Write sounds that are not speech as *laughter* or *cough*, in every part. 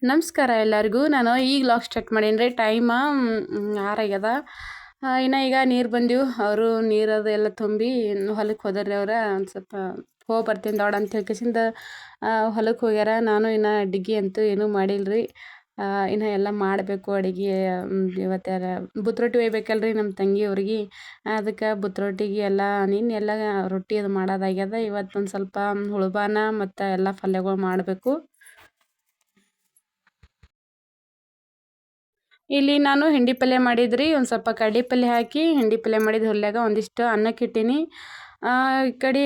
ನಮಸ್ಕಾರ ಎಲ್ಲರಿಗೂ. ನಾನು ಈಗ ಲಾಕ್ ಸ್ಟಾರ್ಟ್ ಮಾಡೀನಿ ರೀ ಟೈಮ ಆರಾಗ್ಯದ ಇನ್ನು ಈಗ ನೀರು ಬಂದಿವು ಅವರು ನೀರು ಎಲ್ಲ ತುಂಬಿ ಹೊಲಕ್ಕೆ ಹೋದ್ರಿ ಅವ್ರ. ಒಂದು ಸ್ವಲ್ಪ ಹೋಗಿ ಬರ್ತೀನಿ ದೊಡ್ಡ ಅಂತ ಹೇಳ್ಕೇಸಿಂದ ಹೊಲಕ್ಕೆ ಹೋಗ್ಯಾರ. ನಾನು ಇನ್ನು ಅಡುಗೆ ಅಂತೂ ಏನೂ ಮಾಡಿಲ್ಲ ರೀ ಇನ್ನು ಎಲ್ಲ ಮಾಡಬೇಕು ಅಡುಗೆ ಇವತ್ತು ಯಾರ ಬುತ್ರೊಟ್ಟಿ ಒಯ್ಬೇಕಲ್ರಿ ನಮ್ಮ ತಂಗಿಯವ್ರಿಗೆ ಅದಕ್ಕೆ ಬುತ್ರೊಟ್ಟಿಗೆ ಎಲ್ಲ ನಿನ್ನೆ ಎಲ್ಲ ರೊಟ್ಟಿ ಅದು ಮಾಡೋದಾಗ್ಯದ ಇವತ್ತು ಒಂದು ಸ್ವಲ್ಪ ಹುಳುಬಾನ ಮತ್ತು ಎಲ್ಲ ಪಲ್ಯಗಳು ಮಾಡಬೇಕು. ಇಲ್ಲಿ ನಾನು ಹಿಂಡಿ ಪಲ್ಯ ಮಾಡಿದ್ರಿ, ಒಂದು ಸ್ವಲ್ಪ ಕಡ್ಲೆ ಪಲ್ಯ ಹಾಕಿ ಹಿಂಡಿ ಪಲ್ಯ ಮಾಡಿದ ಹೊಲ್ಯಾಗ ಒಂದಿಷ್ಟು ಅನ್ನಕ್ಕೆ ಇಟ್ಟೀನಿ. ಈ ಕಡೆ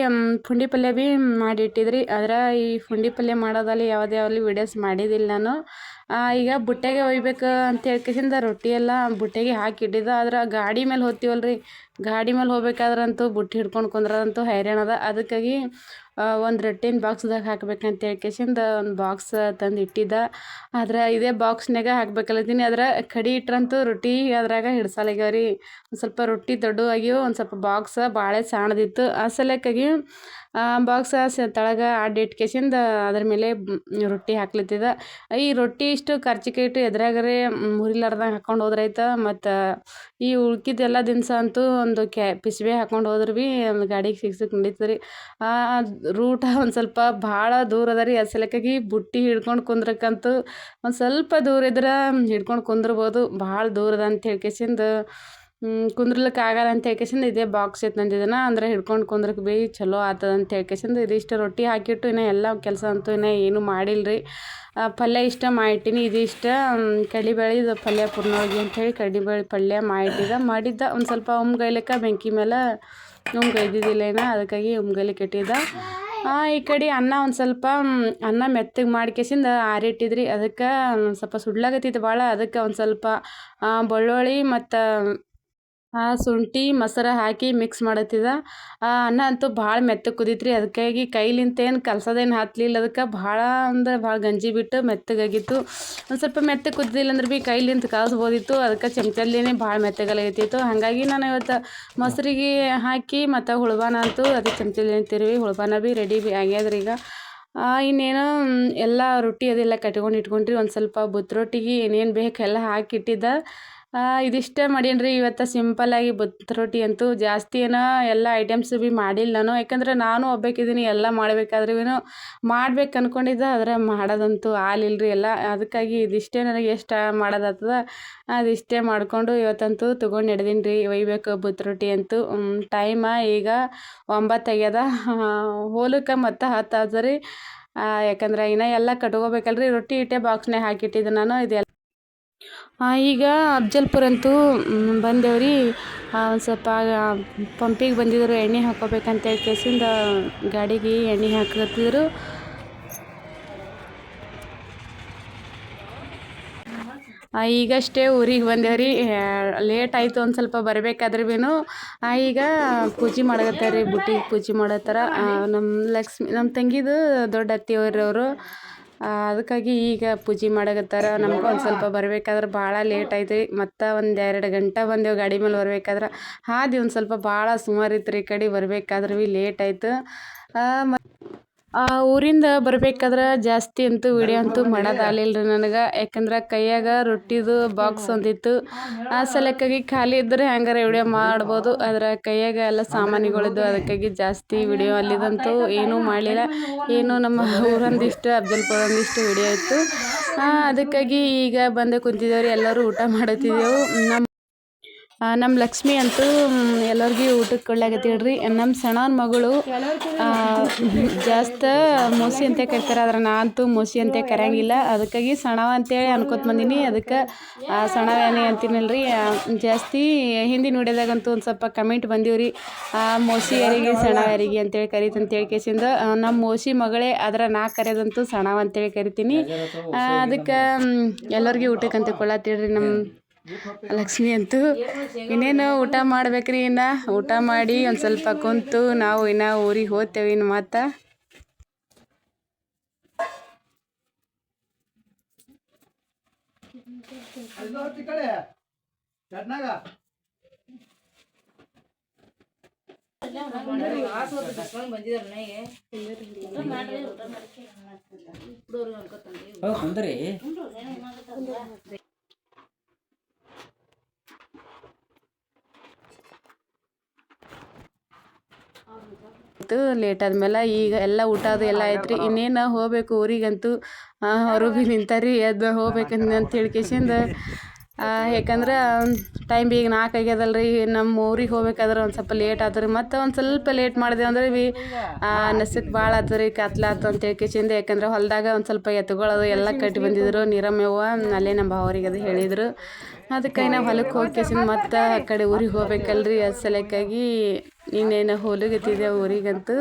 ಪುಂಡಿ ಪಲ್ಯ ಭೀ ಮಾಡಿಟ್ಟಿದ್ರಿ. ಆದ್ರೆ ಈ ಪುಂಡಿ ಪಲ್ಯ ಮಾಡೋದಲ್ಲಿ ಯಾವುದೇ ಯಾವ್ದು ವೀಡಿಯೋಸ್ ಮಾಡಿದ್ದಿಲ್ಲ ನಾನು. ಈಗ ಬುಟ್ಟೆಗೆ ಒಯ್ಬೇಕು ಅಂತ ಹೇಳ್ಕಿಸಿಂದ ರೊಟ್ಟಿ ಎಲ್ಲ ಬುಟ್ಟೆಗೆ ಹಾಕಿ ಇಟ್ಟಿದ್ದೆ. ಆದ್ರೆ ಗಾಡಿ ಮೇಲೆ ಹೋಗ್ತೀವಲ್ರಿ. ಗಾಡಿ ಮೇಲೆ ಹೋಗ್ಬೇಕಾದ್ರಂತೂ ಬುಟ್ಟಿ ಹಿಡ್ಕೊಂಡು ಕುಂದ್ರದಂತೂ ಹೈರಾಣದ. ಅದ ಅದಕ್ಕಾಗಿ ಒಂದು ರೊಟ್ಟಿನ ಬಾಕ್ಸ್ದಾಗ ಹಾಕ್ಬೇಕಂತ ಹೇಳ್ಕೇಸಿಂದ ಒಂದು ಬಾಕ್ಸ್ ತಂದು ಇಟ್ಟಿದ್ದ. ಆದ್ರೆ ಇದೇ ಬಾಕ್ಸ್ನಾಗ ಹಾಕ್ಬೇಕಲ್ಲತ್ತೀನಿ ಅದ್ರ ಕಡಿ ಇಟ್ರಂತೂ ರೊಟ್ಟಿ ಅದ್ರಾಗ ಹಿಡ್ಸಲಾಗ್ಯಾವ ರೀ ಒಂದು ಸ್ವಲ್ಪ ರೊಟ್ಟಿ ದೊಡ್ಡ ಆಗ್ಯವು ಒಂದು ಸ್ವಲ್ಪ ಬಾಕ್ಸ್ ಭಾಳ ಸಣ್ಣದಿತ್ತು. ಆ ಸಲಕ್ಕಾಗಿ ಬಾಕ್ಸ ತಳಗೆ ಅಡ್ಡ ಇಟ್ಕೇಸಿಂದ ಅದ್ರ ಮೇಲೆ ರೊಟ್ಟಿ ಹಾಕ್ಲತ್ತಿದ. ಈ ರೊಟ್ಟಿ ಇಷ್ಟು ಖರ್ಚು ಇಟ್ಟು ಎದ್ರಾಗರೆ ಮುರಿಲಾರ್ದಂಗೆ ಹಾಕೊಂಡು ಹೋದ್ರಾಯ್ತ. ಮತ್ತು ಈ ಉಳ್ಕಿದ್ದೆಲ್ಲ ದಿನಸ ಅಂತೂ ಒಂದು ಕ್ಯಾ ಪಿಸ್ಬೆ ಹಾಕೊಂಡು ಹೋದ್ರೆ ಭೀ ಗಾಡಿಗೆ ಸಿಕ್ಸಕ್ಕೆ ನಡೀತದೆ ರೀ ರೂಟ *laughs* ಒಂದು ಸ್ವಲ್ಪ ಭಾಳ ದೂರ ಅದ ರೀ. ಅಸಲಕ್ಕಾಗಿ ಸಲಕ್ಕಾಗಿ ಬುಟ್ಟಿ ಹಿಡ್ಕೊಂಡು ಕುಂದ್ರಕ್ಕಂತೂ ಒಂದು ಸ್ವಲ್ಪ ದೂರ ಇದ್ರೆ ಹಿಡ್ಕೊಂಡು ಕುಂದ್ರಬೋದು. ಭಾಳ ದೂರದ ಅಂತ ಹೇಳ್ಕೇಸಿಂದ ಕುಂದ್ರಲಿಕ್ಕೆ ಆಗಲ್ಲ ಅಂತ ಹೇಳ್ಕೇಸಿಂದ ಇದೇ ಬಾಕ್ಸ್ ಇತ್ತು ಅಂದ್ರೆ ಹಿಡ್ಕೊಂಡು ಕುಂದ್ರಕ್ಕೆ ಭೀ ಚಲೋ ಆತದ ಅಂತ ಹೇಳ್ಕೇಸಿಂದ ಇದಿಷ್ಟು ರೊಟ್ಟಿ ಹಾಕಿಟ್ಟು ಇನ್ನೂ ಎಲ್ಲ ಕೆಲಸ ಅಂತೂ ಇನ್ನೂ ಏನೂ ಮಾಡಿಲ್ಲರಿ ಪಲ್ಯ ಇಷ್ಟ ಮಾಡಿಟ್ಟಿನಿ. ಇದಿಷ್ಟ ಇದು ಪಲ್ಯ ಪೂರ್ಣವಾಗಿ ಅಂಥೇಳಿ ಕಡಿಬೇಳೆ ಪಲ್ಯ ಮಾಡಿಟ್ಟಿದ್ದ ಮಾಡಿದ್ದ ಒಂದು ಸ್ವಲ್ಪ ಉಮ್ಗೈಲಿಕ್ಕೆ ಬೆಂಕಿ ಮೇಲೆ ಉಮ್ಗೈದಿದ್ದಿಲ್ಲ ಏನ ಅದಕ್ಕಾಗಿ ಉಮ್ಗೈಲಿಕ್ಕೆ ಇಟ್ಟಿದ್ದ ಈ ಕಡೆ ಅನ್ನ ಒಂದು ಸ್ವಲ್ಪ ಅನ್ನ ಮೆತ್ತಗೆ ಮಾಡ್ಕೇಸಿಂದ ಆರಿಟ್ಟಿದ್ರಿ. ಅದಕ್ಕೆ ಸ್ವಲ್ಪ ಸುಡ್ಲಾಗತ್ತಿತ್ತು ಭಾಳ ಅದಕ್ಕೆ ಒಂದು ಸ್ವಲ್ಪ ಬೆಳ್ಳುಳ್ಳಿ ಮತ್ತು ಶುಂಠಿ, ಮೊಸರು ಹಾಕಿ ಮಿಕ್ಸ್ ಮಾಡತ್ತಿದ. ಅನ್ನ ಅಂತೂ ಭಾಳ ಮೆತ್ತಗೆ ಕುದೀತ್ರಿ. ಅದಕ್ಕಾಗಿ ಕೈಲಿಂತ ಏನು ಕಲ್ಸೋದೇನು ಹತ್ತಲಿಲ್ಲ ಅದಕ್ಕೆ ಭಾಳ ಅಂದ್ರೆ ಭಾಳ ಗಂಜಿ ಬಿಟ್ಟು ಮೆತ್ತಗಾಗಿತ್ತು. ಒಂದು ಸ್ವಲ್ಪ ಮೆತ್ತಗೆ ಕುದ್ದಿಲ್ಲ ಅಂದ್ರೆ ಭೀ ಕೈಲಿಂತ ಕಲಸ್ಬೋದಿತ್ತು ಅದಕ್ಕೆ ಚಮಚಲ್ಲೇನೆ ಭಾಳ ಮೆತ್ತಗಲಾಗತ್ತಿತ್ತು ಹಾಗಾಗಿ ನಾನು ಇವತ್ತು ಮೊಸರಿಗೆ ಹಾಕಿ ಮತ್ತು ಹುಳ್ಬಾನ ಅಂತೂ ಅದಕ್ಕೆ ಚಮಚಲ್ಲಿ ತಿರುವಿ. ಹುಳ್ಬಾನ ಭೀ ರೆಡಿ ಭೀ ಆಗ್ಯಾದ್ರಿ ಈಗ. ಇನ್ನೇನು, ಎಲ್ಲ ರೊಟ್ಟಿ ಅದೆಲ್ಲ ಕಟ್ಕೊಂಡು ಇಟ್ಕೊಂಡ್ರಿ. ಒಂದು ಸ್ವಲ್ಪ ಬುತ್ರೊಟ್ಟಿಗೆ ಏನೇನು ಬೇಕು ಎಲ್ಲ ಹಾಕಿಟ್ಟಿದ್ದ. ಇದಿಷ್ಟೇ ಮಾಡೀನಿ ರೀ ಇವತ್ತು ಸಿಂಪಲ್ಲಾಗಿ ಬತ್ ರೊಟ್ಟಿ ಅಂತೂ ಜಾಸ್ತಿ ಏನೋ ಎಲ್ಲ ಐಟಮ್ಸ್ ಭೀ ಮಾಡಿಲ್ಲ ನಾನು. ಯಾಕಂದ್ರೆ ನಾನು ಒಬ್ಬಾಕಿದ್ದೀನಿ ಎಲ್ಲ ಮಾಡಬೇಕಾದ್ರೂ ಮಾಡ್ಬೇಕು ಅಂದ್ಕೊಂಡಿದ್ದೆ ಆದರೆ ಮಾಡೋದಂತೂ ಆಗ್ಲಿಲ್ಲ ರೀ ಎಲ್ಲ. ಅದಕ್ಕಾಗಿ ಇದಿಷ್ಟೇ ನನಗೆ ಎಷ್ಟು ಮಾಡೋದಾಗ್ತದ ಅದಿಷ್ಟೇ ಮಾಡಿಕೊಂಡು ಇವತ್ತಂತೂ ತೊಗೊಂಡು ನಡೆದೀನಿ ರೀ ಒಯ್ಬೇಕು ಬುತ್ ರೊಟ್ಟಿ ಅಂತೂ. ಟೈಮ ಈಗ ಒಂಬತ್ತು ಆಗ್ಯದ. *laughs* ಹೋಲಕ್ಕೆ ಮತ್ತು ಹತ್ತು ಆದ ರೀ ಯಾಕಂದ್ರೆ ಇನ್ನೂ ಎಲ್ಲ ಕಟ್ಕೋಬೇಕಲ್ರಿ. ರೊಟ್ಟಿ ಇಟ್ಟೆ ಬಾಕ್ಸ್ನೇ ಹಾಕಿಟ್ಟಿದ್ದೆ ನಾನು. ಇದೆಲ್ಲ ಈಗ ಅಫ್ಜಲ್ಪುರ ಅಂತೂ ಬಂದೇವು ರೀ ಒಂದು ಸ್ವಲ್ಪ ಪಂಪಿಗೆ ಬಂದಿದ್ರು, ಎಣ್ಣೆ ಹಾಕ್ಕೋಬೇಕಂತೇಳಿ ಕೇಸಿಂದ ಗಾಡಿಗೆ ಎಣ್ಣೆ ಹಾಕತ್ತಿದ್ರು. ಈಗಷ್ಟೇ ಊರಿಗೆ ಬಂದೇವ್ರಿ. ಲೇಟ್ ಆಯಿತು ಒಂದು ಸ್ವಲ್ಪ ಬರಬೇಕಾದ್ರೆ ಭೀನು ಈಗ ಪೂಜೆ ಮಾಡಕತ್ತಾರ ರೀ ಬುಟ್ಟಿಗೆ ಪೂಜೆ ಮಾಡತ್ತಾರ. ನಮ್ಮ ಲಕ್ಷ್ಮಿ ನಮ್ಮ ತಂಗಿದು ದೊಡ್ಡ ಅತ್ತೆಯವ್ರು ಅವರು ಅದಕ್ಕಾಗಿ ಈಗ ಪೂಜೆ ಮಾಡಕತ್ತಾರ. ನಮ್ಗೆ ಒಂದು ಸ್ವಲ್ಪ ಬರ್ಬೇಕಾದ್ರೆ ಭಾಳ ಲೇಟ್ ಆಯ್ತು ಮತ್ತು ಒಂದು ಎರಡು ಗಂಟೆ ಬಂದೇವು ಗಾಡಿ ಮೇಲೆ ಬರ್ಬೇಕಾದ್ರೆ. ಹಾದಿ ಒಂದು ಸ್ವಲ್ಪ ಭಾಳ ಸುಮಾರು ಇತ್ತು ರೀ ಈ ಕಡೆ ಬರ್ಬೇಕಾದ್ರೆ ಭೀ ಲೇಟ್ ಆಯ್ತು. ಊರಿಂದ ಬರ್ಬೇಕಾದ್ರೆ ಜಾಸ್ತಿ ಅಂತೂ ವಿಡಿಯೋ ಅಂತೂ ಮಾಡೋದಾಗಲಿಲ್ಲ ರೀ ನನಗೆ. ಯಾಕಂದ್ರೆ ಕೈಯಾಗ ರೊಟ್ಟಿದು ಬಾಕ್ಸ್ ಒಂದಿತ್ತು. ಆ ಸಲಕ್ಕಾಗಿ ಖಾಲಿ ಇದ್ದರೆ ಹೆಂಗಾರ ವಿಡಿಯೋ ಮಾಡ್ಬೋದು. ಆದರೆ ಕೈಯಾಗ ಎಲ್ಲ ಸಾಮಾನುಗಳಿದ್ದು ಅದಕ್ಕಾಗಿ ಜಾಸ್ತಿ ವಿಡಿಯೋ ಅಲ್ಲಿದಂತೂ ಏನೂ ಮಾಡಲಿಲ್ಲ. ಏನು ನಮ್ಮ ಊರೊಂದಿಷ್ಟು ಒಂದಿಷ್ಟು ವಿಡಿಯೋ ಇತ್ತು. ಅದಕ್ಕಾಗಿ ಈಗ ಬಂದು ಕುಂತಿದ್ದೇವೆ ಎಲ್ಲರೂ ಊಟ ಮಾಡುತ್ತಿದ್ದೆವು ನಮ್ಮ ನಮ್ಮ ಲಕ್ಷ್ಮಿ ಅಂತೂ ಎಲ್ಲರಿಗೂ ಊಟಕ್ಕೆ ಕೊಡ್ಲಾಕತ್ತೀಳಿ ಹೇಳ್ರಿ. ನಮ್ಮ ಸಣ್ಣನ ಮಗಳು ಜಾಸ್ತಿ ಮೋಸಿ ಅಂತ ಕರಿತಾರೆ. ಆದ್ರೆ ನಾ ಅಂತೂ ಮೋಸಿ ಅಂತ ಕರೆಯಂಗಿಲ್ಲ. ಅದಕ್ಕಾಗಿ ಸಣವ ಅಂತೇಳಿ ಅನ್ಕೋತ ಬಂದೀನಿ. ಅದಕ್ಕೆ ಸಣ್ಣವೇನೆ ಅಂತೀನಲ್ಲ ರೀ ಜಾಸ್ತಿ ಹಿಂದಿನ ವಿಡಿಯೋದಾಗಂತೂ ಒಂದು ಸ್ವಲ್ಪ ಕಮೆಂಟ್ ರೀ ಮೋಸಿ ಯಾರಿಗೆ, ಸಣವ ಯಾರಿಗೆ ಅಂತೇಳಿ ಕರೀತಂತೇಳಿ ಕೇಸಿಂದ ನಮ್ಮ ಮೋಸಿ ಮಗಳೇ ಆದ್ರೆ ನಾ ಕರೆಯೋದಂತೂ ಸಣವ ಅಂತೇಳಿ ಕರಿತೀನಿ. ಅದಕ್ಕೆ ಎಲ್ಲರಿಗೂ ಊಟಕ್ಕೆ ಅಂತ ಕೊಳ್ಳತ್ತೀಳ್ರಿ ನಮ್ಮ ಲಕ್ಷ್ಮಿ ಅಂತೂ ಇನ್ನೇನು ಊಟ ಮಾಡ್ಬೇಕ್ರಿ ಇನ್ನು? ಊಟ ಮಾಡಿ ಒಂದು ಸ್ವಲ್ಪ ಕುಂತು ನಾವು ಇನ್ನ ಊರಿಗೆ ಹೋಗ್ತೇವೆ ಇನ್ನು ಮತ್ತೆ. ಹೌದು ಆಯ್ತು ಲೇಟ್ ಆದ್ಮೇಲೆ ಈಗ ಎಲ್ಲ ಊಟ ಅದು ಎಲ್ಲ ಆಯ್ತು ರೀ ಇನ್ನೇನು ಹೋಗ್ಬೇಕು ಊರಿಗಂತೂ ಅವರು ಭೀ ನಿಂತಾರಿ, ಎದ್ದು ಹೋಗ್ಬೇಕಂತ ಅಂತ ಹೇಳ್ಕೇಸಿಂದ ಯಾಕಂದ್ರೆ ಟೈಮ್ ಈಗ ನಾಲ್ಕು ಆಗ್ಯದಲ್ಲ ರೀ ನಮ್ಮ ಊರಿಗೆ ಹೋಗ್ಬೇಕಾದ್ರೆ ಒಂದು ಸ್ವಲ್ಪ ಲೇಟ್ ಆತು ರೀ ಮತ್ತು ಒಂದು ಸ್ವಲ್ಪ ಲೇಟ್ ಮಾಡಿದೆ ಅಂದ್ರೆ ಭೀ ನಸಕ್ಕೆ ಭಾಳ ಆತು ರೀ ಕತ್ಲಾತು ಅಂತ ಹೇಳ್ಕೇಸಿಂದ ಯಾಕಂದ್ರೆ ಹೊಲದಾಗ ಒಂದು ಸ್ವಲ್ಪ ಎತ್ತುಗಳದು ಎಲ್ಲ ಕಟ್ಟಿ ಬಂದಿದ್ರು. ನೀರಮ್ಯವ್ವ ಅಲ್ಲೇ ನಮ್ಮ ಭಾವರಿಗೆ ಅದು ಹೇಳಿದರು. ಅದಕ್ಕೆ ನಾವು ಹೊಲಕ್ಕೆ ಹೋಗ್ಕೇಸಿಂದ ಮತ್ತು ಆ ಕಡೆ ಊರಿಗೆ ಹೋಗ್ಬೇಕಲ್ರಿ. ಅದು ಸಲಕ್ಕಾಗಿ ಇನ್ನೇನು ಹೋಲಿಗೆತ್ತಿದೆ ಊರಿಗಂತೂ.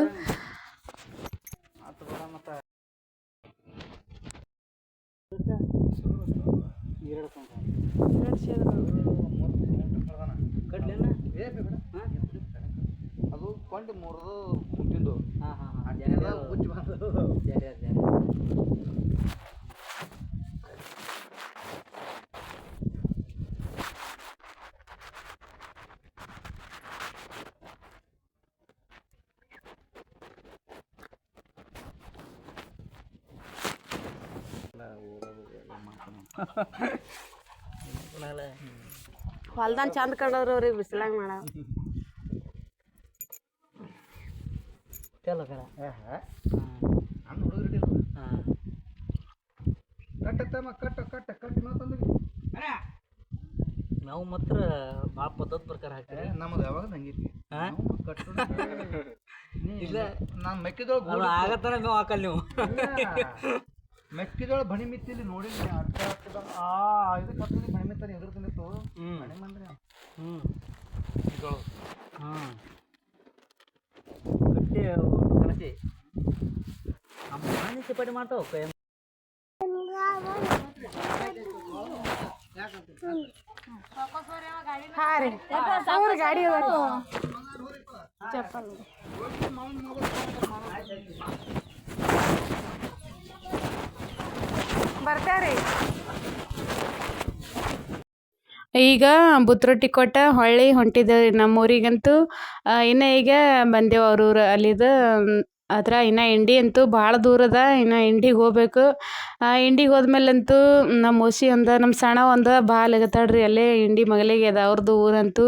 ಅದು ಕೊಂಡು ಮುರಿದು ಕುಂತಿದ್ದು ಹಾಂ ಹಾಂ ಹಾಂ ಹೊಲ್ದಾನ ಚಂದ ಕಂಡವ್ರ ಅವ್ರಿಗೆ ಬಿಸಿಲಾಗ ಮಾಡ. ಚಲೋ ಕರ ನಾವು ಮಾತ್ರ ಭಾಳ ಪದ್ಧತಿ ಪ್ರಕಾರ ಹಾಕ್ತೀರಿ ನಮಗೆ ಯಾವಾಗ ಹಂಗಿರ್ತಿ ಹಾ? ಕಟ್ಟು ಇಲ್ಲ. ನಾನು ಮೆಕ್ಕೆಜೋಳ ಅದು ಆಗತ್ತಾನ ನೀವು ಹಾಕಲ್ಲ ನೀವು. ಮೆಕ್ಕೆಜೋಳ ಬಣಿ ಮಿತ್ತಿಲಿ ನೋಡಿ ಅಡ್ಡ ಅಡ್ಡ ಆ ಇದಕ್ಕೆ ಹತ್ತಿರ ಬಣಿ ಮಿತ್ತಾನೆ ಎದುರು ತಂದಿತ್ತು ಹ್ಮ್. ಬಣಿ ಬಂದ್ರೆ ಹ್ಞೂ ಮೆಕ್ಕೆಜೋಳ ಹಾಂ ಕಟ್ಟಿ ಒಟ್ಟು ಕಲಸಿ ನಮ್ಮ ಮನೆ ಚಪಾಟಿ ಮಾಡ್ತಾವ ಕೈ ಹಾ ರೀ ಅವ್ರ ಗಾಡಿ ಚಪ್ಪಲ್ ಬರ್ತಾವ್ರಿ ಈಗ ಬುತ್ರೊಟ್ಟಿ ಕೊಟ್ಟ ಹೊಳ್ಳಿ ಹೊಂಟಿದ್ದೇವೆ ನಮ್ಮ ಊರಿಗಂತೂ ಇನ್ನು ಈಗ ಬಂದೇವು ಅವ್ರೂರು ಅಲ್ಲಿದು ಹತ್ರ ಇನ್ನು ಇಂಡಿ ಅಂತೂ ಭಾಳ ದೂರದ ಇನ್ನು ಇಂಡಿಗೆ ಹೋಗ್ಬೇಕು. ಇಂಡಿಗೆ ಹೋದ್ಮೇಲಂತೂ ನಮ್ಮ ಒಸಿ ಒಂದು, ನಮ್ಮ ಸಣ್ಣ ಒಂದು ಭಾಳ ಆಗತ್ತಾಡ್ರಿ ಅಲ್ಲೇ ಇಂಡಿ ಮಗಲಿಗೆ ಅದ ಅವ್ರದ್ದು ಊರಂತೂ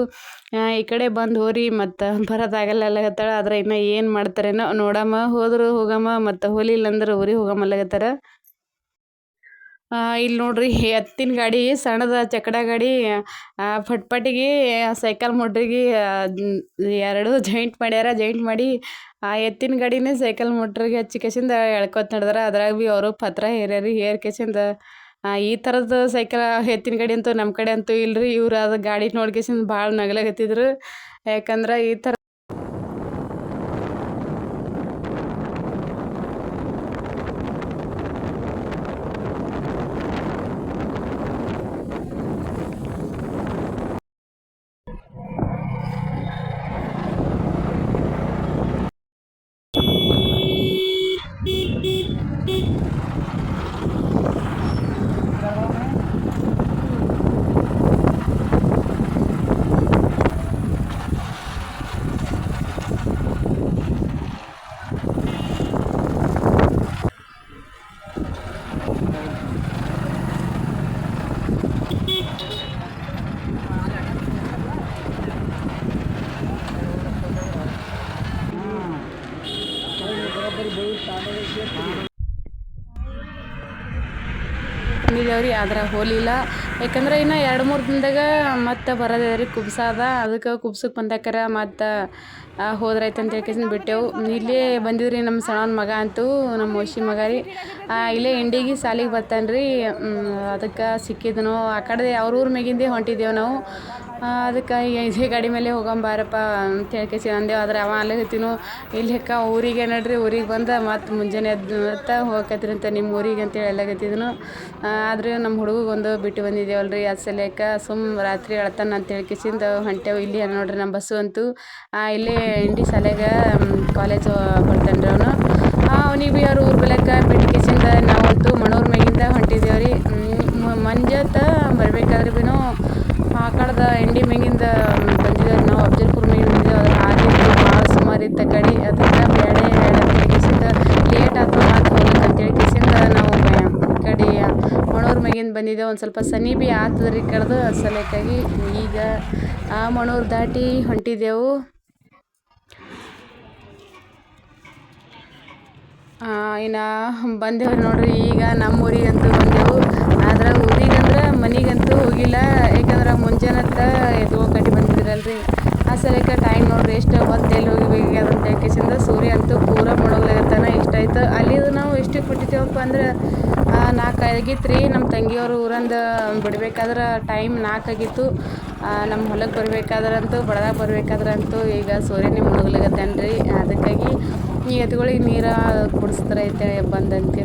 ಈ ಕಡೆ ಬಂದು ಹೋರಿ ಮತ್ತು ಬರೋದಾಗಲ್ಲ ಅಲ್ಲಗತ್ತಾಳ ಆದ್ರೆ ಇನ್ನು ಏನು ಮಾಡ್ತಾರೇನೋ ನೋಡಮ್ಮ, ಹೋದ್ರೆ ಹೋಗಮ್ಮ, ಮತ್ತು ಹೋಲಿಲ್ಲ ಅಂದ್ರೆ ಊರಿಗೆ ಹೋಗಮ್ಮ ಅಲ್ಲಗತ್ತಾರ ಇಲ್ಲಿ ನೋಡ್ರಿ ಎತ್ತಿನ ಗಾಡಿ, ಸಣ್ಣದ ಚಕ್ಕಡ ಗಾಡಿ ಫಟ್ಫಟಿಗೆ ಸೈಕಲ್ ಮೋಟ್ರಿಗೆ ಎರಡು ಜಾಯಿಂಟ್ ಮಾಡ್ಯಾರ ಜಾಯಿಂಟ್ ಮಾಡಿ, ಆ, ಎತ್ತಿನ ಗಾಡಿನೇ ಸೈಕಲ್ ಮೋಟ್ರಿಗೆ ಹಚ್ಚಿ ಕೆಸಿಂದ ಎಳ್ಕೊತ ನಡೆದಾರ. ಅದ್ರಾಗ ಭೀ ಅವರು ಪತ್ರ ಹೇರ್ಯಾರಿ, ಹೇರ್ ಕೆಸಿಂದ ಈ ಥರದ ಸೈಕಲ್, ಎತ್ತಿನ ಗಾಡಿ ಅಂತೂ ನಮ್ಮ ಕಡೆ ಅಂತೂ ಇಲ್ರಿ. ಇವ್ರು ಅದು ಗಾಡಿ ನೋಡ್ಕೇಸಿಂದ ಭಾಳ ನಗಲಾಗತ್ತಿದ್ರು ಯಾಕಂದ್ರೆ ಈ ಥರ બરાબર બહુ સારો છે ಬಂದಿದ್ದೇವ್ರಿ ಆದ್ರೆ ಹೋಲಿಲ್ಲ. ಯಾಕಂದ್ರೆ ಇನ್ನು ಎರಡು ಮೂರು ದಿನದಾಗ ಮತ್ತೆ ಬರೋದೇ ರೀ ಕುಬ್ಸ ಅದ. ಅದಕ್ಕೆ ಕುಬ್ಸಕ್ಕೆ ಬಂದಾಕರ ಮತ್ತು ಹೋದ್ರಾಯ್ತು ಅಂತ ಹೇಳ್ಕೇಸಿನ ಬಿಟ್ಟೆವು. ಇಲ್ಲೇ ಬಂದಿದ್ರಿ ನಮ್ಮ ಸಣ್ಣನ ಮಗ ಅಂತೂ ನಮ್ಮ ಮೋಶಿ ಮಗ ರೀ. ಇಲ್ಲೇ ಇಂಡಿಗೆ ಸಾಲಿಗೆ ಬರ್ತಾನೆ ರೀ. ಅದಕ್ಕೆ ಸಿಕ್ಕಿದ್ನು, ಆ ಕಡೆ ಅವ್ರ ಊರ ಮ್ಯಾಗಿಂದೇ ಹೊಂಟಿದ್ದೇವೆ ನಾವು. ಅದಕ್ಕೆ ಇದೇ ಗಾಡಿ ಮೇಲೆ ಹೋಗಂಬಾರಪ್ಪ ಅಂತ ಹೇಳ್ಕೇಸಿ ಅಂದೇವು ಆದ್ರೆ ಅವ ಅಲ್ಲಗತ್ತಿನು ಇಲ್ಲಿ ಹೆಕ್ಕ ಊರಿಗೆ ನಡ್ರಿ, ಊರಿಗೆ ಬಂದ ಮತ್ತು ಮುಂಜಾನೆ ಎದ್ದು ಹೋಗಕತ್ರಿ ಅಂತ ನಿಮ್ಮ ಊರಿಗೆ ಅಂತೇಳಿ ಎಲ್ಲಗತ್ತಿದ್ನು ಆದ್ರೆ ನಮ್ಮ ಹುಡುಗಗೆ ಒಂದು ಬಿಟ್ಟು ಬಂದಿದ್ದೇವಲ್ಲ ರೀ ಅದು ಸಲೇಕ ಸುಮ್ ರಾತ್ರಿ ಅಳ್ತಾನ ಅಂತ ಹೇಳ್ಕಿಸಿಂದ ಹೊಂಟೇವು. ಇಲ್ಲಿ ನೋಡ್ರಿ ನಮ್ಮ ಬಸ್ಸು ಅಂತೂ. ಇಲ್ಲೇ ಇಂಡಿ ಶಾಲೆಗ ಕಾಲೇಜ್ ಬರ್ತಾನೆ ರೀ ಅವನು. ಅವನಿಗೆ ಭೀ ಅವ್ರ ಊರು ಬೆಳಕ ಬಿಟ್ಕೇಸಿಂದ ನಾವಂತೂ ಮಣೂರ್ ಮ್ಯಾಗಿಂದ ಹೊಂಟಿದ್ದೇವೆ ರೀ ಮಂಜಾತ ಬರಬೇಕಾದ್ರೆ ಭೀ ಆ ಎಂಡಿ ಮ್ಯಾಗಿಂದ ಬಂದಿದ್ದೇವೆ ನಾವು ಅಫ್ಜಲ್ಪುರ ಮ್ಯಾಗಿಂದ ಬಂದಿದ್ದೇವೆ ಅದ್ರ ಹಾದಿ ಭಾಳ ಸುಮಾರು ಇತ್ತು ಕಡೆ ಅದಕ್ಕೆ ಬೇಡ ಬೇಡ ಅಂತ ಹೇಳ್ಕೇಸಿಂದ ಲೇಟ್ ಆಯ್ತು ಮತ್ತು ಹೋಗ್ಲಿಕ್ಕೆ ಅಂತ ಹೇಳ್ಕೇಸಿಂದ ನಾವು ಈ ಕಡೆ ಮಣೂರ್ ತವ್ರ ಮಗಿಂದ ಬಂದಿದ್ದೆ ಒಂದು ಸ್ವಲ್ಪ ಸನಿ ಬಿ ಆತದ್ರಿ ಕಡ್ದು. ಸಲೇಕಾಗಿ ಈಗ ಆ ಮಣೂರು ದಾಟಿ ಹೊಂಟಿದ್ದೆವು ಇನ್ನು ಬಂದೇವ್ರಿ ನೋಡ್ರಿ, ಈಗ ನಮ್ಮ ಊರಿಗಂತೂ ಬಂದೆವು. ಆದ್ರೆ ಊರಿಗಂದ್ರೆ ಮನೆಗಂತೂ ಹೋಗಿಲ್ಲ. ಯಾಕಂದ್ರೆ ಮುಂಜಾನತ್ತ ಎತ್ಕೊ ಕಟ್ಟಿ ಬಂದಿದ್ರಲ್ರಿ. ಆ ಸಲಕ್ಕೆ ಟೈಮ್ ನೋಡ್ರಿ, ಎಷ್ಟು ಹೊತ್ತು ಎಲ್ಲಿ ಹೋಗಿಬೇಕಾದಂತ ಯಾಕೆಸಿಂದ ಸೂರ್ಯ ಅಂತೂ ಪೂರ ಮುಳುಗ್ಲಾಗತ್ತಾನ ಇಷ್ಟ ಆಯ್ತು. ಅಲ್ಲಿದು ನಾವು ಎಷ್ಟಕ್ಕೆ ಕೊಟ್ಟಿದ್ದೇವಪ್ಪ ಅಂದ್ರೆ ಆಗಿತ್ತು ರೀ ನಮ್ಮ ತಂಗಿಯವರು ಊರಂದ ಬಿಡ್ಬೇಕಾದ್ರೆ ಟೈಮ್ ನಾಲ್ಕು ಆಗಿತ್ತು. ನಮ್ಮ ಹೊಲಕ್ಕೆ ಬರಬೇಕಾದ್ರಂತೂ, ಬಡದಾಗ ಬರಬೇಕಾದ್ರಂತೂ ಈಗ ಸೂರ್ಯನೇ ಮುಳುಗ್ಲಾಗತ್ತಾನ ಅದಕ್ಕಾಗಿ ಈ ಎತ್ತುಗಳಿಗೆ ನೀರು ಕುಡಿಸ್ತಾರೈತೆ ಬಂದಂತೆ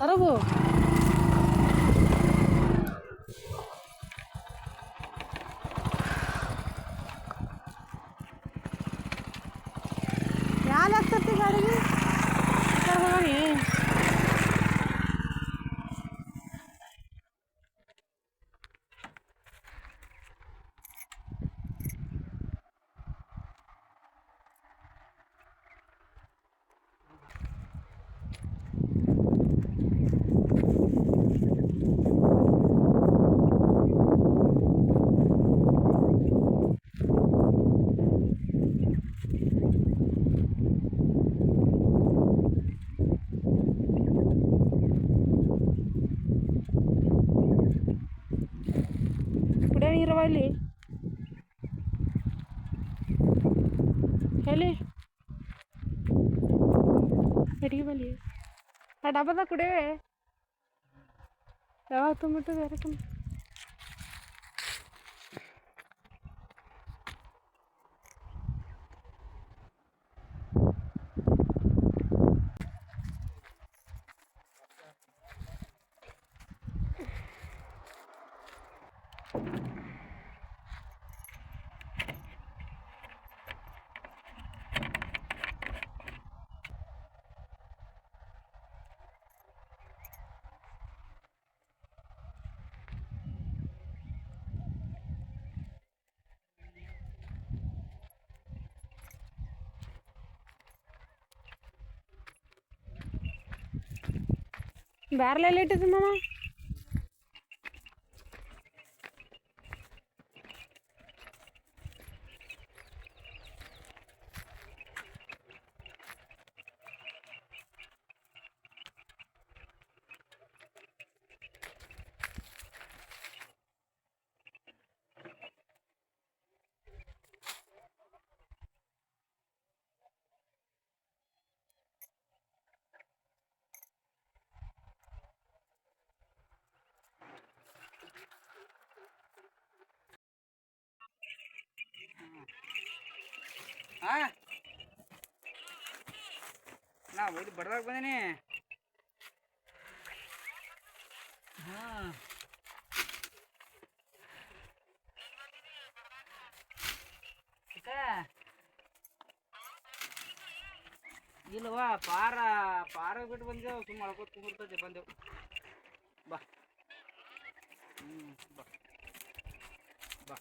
ತರಬು ಯಾರು ಆಗ್ತೈತಿ ಗಾಡಿಗೆ ಹೋಗಿ ആ ഡബ നോക്കൂടേ ആ തുമ്മിട്ട് വേറെ ತುಂಬ ಬ್ಯಾರ್ಲೆಲ್ಲ ಇಟ್ಟಿದ್ದು ಮಾಮ ಹಾಂ? ನಾ ಇಲ್ಲಿ ಬಡ್ದಾಗ ಬಂದೀನಿ. ಹಾ. ಇಲ್ವಾ ಪಾರ ಪಾರ ಬಿಟ್ಟು ಬಂದೆವು, ಸುಮ್ಮ ಅಳ್ಕೊತ ಕುಂದಿರ್ತೈತೆ ಬಂದೆವು. ಬಾ. ಹ್ಞೂ ಬಾ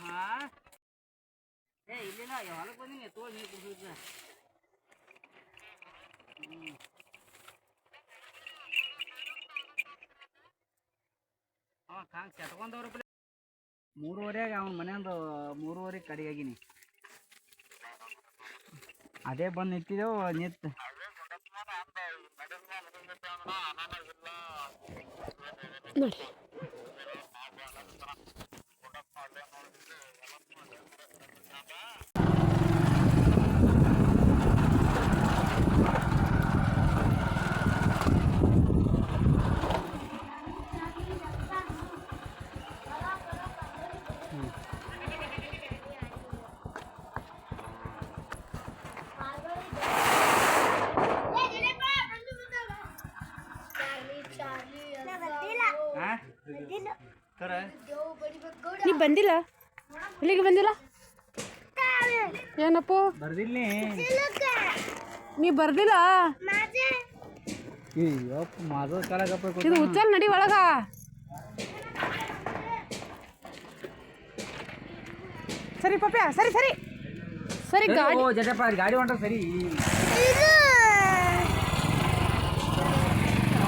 ಹಾಂ ಏ ಇಲ್ಲಿಲ್ಲ ಹೊಲಕ್ಕೆ ಬಂದೀನಿ ತೋಳ್ ನೀರು ಕುಡಿಸಿದ್ದೆ ಹ್ಞೂ ಅವ ಕಾಂಗ್ ಸೆಟ್ಕೊಂಡವ್ರ ಮೂರುವರೆಗೆ ಅವನ ಮನೆಯಂದು ಮೂರುವರೆಗೆ ಕಡಿಯಾಗಿನಿ. ಅದೇ ಬಂದು ನಿಂತಿದ್ದೆವು, ನಿಂತು ನೋಡಿ ಹಾಂ ಸರ ನೀ ಬಂದಿಲ್ಲ? ಇಲ್ಲಿಗೆ ಬಂದಿಲ್ಲ? ಏನಪ್ಪ? ನೀ ಬರ್ದಿಲ್ಲ? ಇದು ಉಚ್ಚಲ್ ನಡಿ ಒಳಗ. ಸರಿ ಪಪ್ಪ ಸರಿ ಸರಿ. ಸರಿ ಗಾಡಿ ಗಾಡಿ ಹೊಂಟ ಸರಿ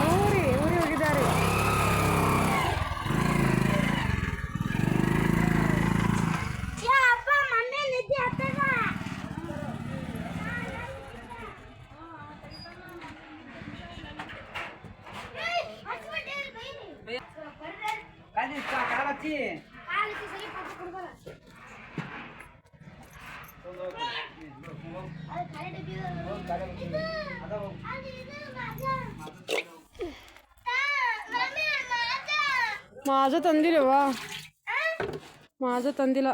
ಊರಿ ಊರಿ ಹೋಗಿದ್ದಾರೆ ಮಾಜ ತಂದಿಲ್ಲವಾ ಮಾಜ ತಂದಿಲ್ಲ.